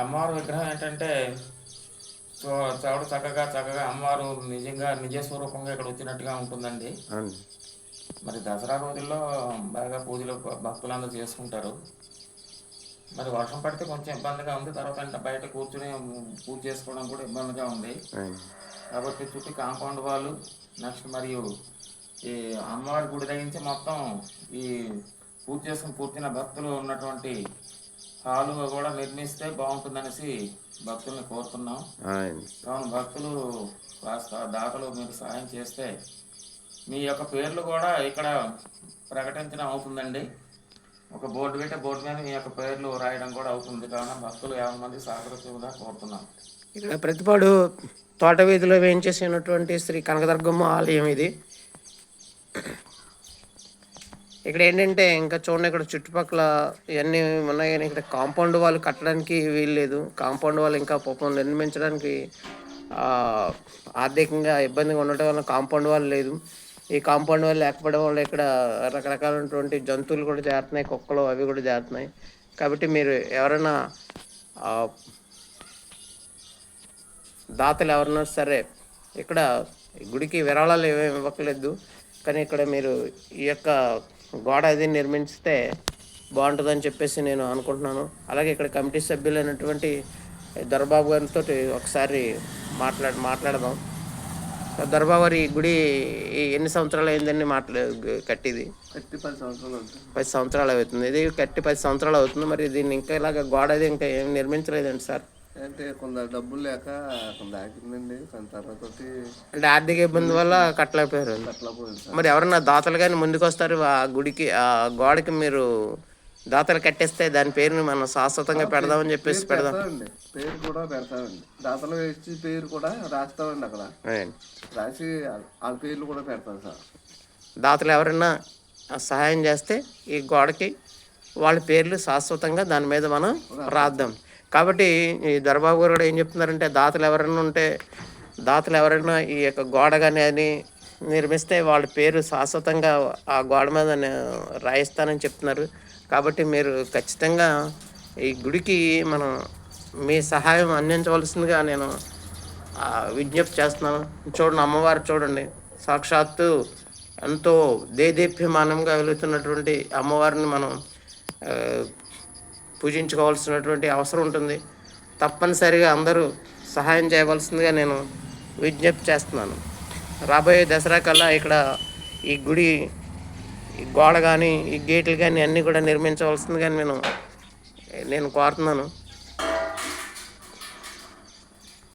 అమ్మవారి విగ్రహం ఏంటంటే చూ చౌడ చక్కగా చక్కగా అమ్మవారు నిజంగా నిజ స్వరూపంగా ఇక్కడ వచ్చినట్టుగా ఉంటుందండి. మరి దసరా రోజుల్లో బాగా పూజలు భక్తులందరూ చేసుకుంటారు. మరి వర్షం పడితే కొంచెం ఇబ్బందిగా ఉంది. తర్వాత అంటే బయట కూర్చుని పూజ చేసుకోవడం కూడా ఇబ్బందిగా ఉంది. కాబట్టి చుట్టూ కాంపౌండ్ వాళ్ళు నెక్స్ట్ మరియు ఈ అమ్మవారి గుడి దగ్గర నుంచి మొత్తం ఈ పూజ చేసుకుని పూర్తిన భక్తులు ఉన్నటువంటి హాలు కూడా నిర్మిస్తే బాగుంటుందనేసి భక్తుల్ని కోరుతున్నాం. కావున భక్తులు కాస్త దాతలు మీరు సహాయం చేస్తే మీ యొక్క పేర్లు కూడా ఇక్కడ ప్రకటించడం అవుతుందండి. ఒక బోర్డు పెట్టి బోర్డు మీద మీ యొక్క పేర్లు రాయడం కూడా అవుతుంది. కావున భక్తులు యాభై మంది సహకరించగా కోరుతున్నాం. ఇక్కడ ప్రతిపాడు తోట వీధిలో వేయించేసినటువంటి శ్రీ కనకదుర్గమ్మ ఆలయం ఇది. ఇక్కడ ఏంటంటే ఇంకా చూడండి ఇక్కడ చుట్టుపక్కల ఇవన్నీ ఉన్నాయి కానీ ఇక్కడ కాంపౌండ్ వాళ్ళు కట్టడానికి వీల్లేదు కాంపౌండ్ వాళ్ళు ఇంకా పాపం నిర్మించడానికి ఆర్థికంగా ఇబ్బందిగా ఉండటం వల్ల కాంపౌండ్ వాళ్ళు లేదు. ఈ కాంపౌండ్ వాళ్ళు లేకపోవడం వల్ల ఇక్కడ రకరకాలైనటువంటి జంతువులు కూడా చేరుతున్నాయి కుక్కలు అవి కూడా చేరుతున్నాయి కాబట్టి మీరు ఎవరైనా దాతలు ఎవరన్నా సరే ఇక్కడ గుడికి విరాళాలు ఏమేమి ఇవ్వట్లేదు కానీ ఇక్కడ మీరు ఈ యొక్క గోడ అది నిర్మించితే బాగుంటుందని చెప్పేసి నేను అనుకుంటున్నాను. అలాగే ఇక్కడ కమిటీ సభ్యులైనటువంటి దొరబాబు గారితో ఒకసారి మాట్లాడి మాట్లాడదాం. దొరబాబు గారు ఈ గుడి ఎన్ని సంవత్సరాలు అయిందని మాట్లా కట్టిది? కట్టి పది సంవత్సరాలు అవుతుంది. పది సంవత్సరాలు అవుతుంది. ఇది కట్టి పది సంవత్సరాలు అవుతుంది. మరి దీన్ని ఇంకా ఇలాగ గోడ అది ఇంకా ఏం నిర్మించలేదండి సార్. అంటే కొంత డబ్బులు లేక కొంత ఆగిందండి దాని తర్వాత అంటే ఆర్థిక ఇబ్బంది వల్ల కట్టలేకపోయారు. మరి ఎవరన్నా దాతలు కానీ ముందుకు వస్తారు ఆ గుడికి ఆ గోడకి మీరు దాతలు కట్టేస్తే దాని పేరుని మనం శాశ్వతంగా పెడదామని చెప్పేసి పెడదాం. పేరు కూడా పెడతామండి. దాతలు వేసి పేరు కూడా రాస్తామండి అక్కడ. రాసి వాళ్ళ పేర్లు కూడా పెడతాం సార్. దాతలు ఎవరైనా ఆ సహాయం చేస్తే ఈ గోడకి వాళ్ళ పేర్లు శాశ్వతంగా దాని మీద మనం రాద్దాం. కాబట్టి ఈ దర్బాబు గారు కూడా ఏం చెప్తున్నారంటే దాతలు ఎవరైనా ఉంటే దాతలు ఎవరైనా ఈ యొక్క గోడ కానీ నిర్మిస్తే వాళ్ళ పేరు శాశ్వతంగా ఆ గోడ మీద రాయిస్తానని చెప్తున్నారు. కాబట్టి మీరు ఖచ్చితంగా ఈ గుడికి మనం మీ సహాయం అందించవలసిందిగా నేను విజ్ఞప్తి చేస్తున్నాను. చూడండి అమ్మవారు చూడండి. సాక్షాత్తు ఎంతో దేదీప్యమానంగా వెలుగుతున్నటువంటి అమ్మవారిని మనం పూజించుకోవాల్సినటువంటి అవసరం ఉంటుంది. తప్పనిసరిగా అందరూ సహాయం చేయవలసిందిగా నేను విజ్ఞప్తి చేస్తున్నాను. రాబోయే దసరా కల్లా ఇక్కడ ఈ గుడి ఈ గోడ కానీ ఈ గేట్లు కానీ అన్నీ కూడా నిర్మించవలసిందిగా నేను నేను కోరుతున్నాను.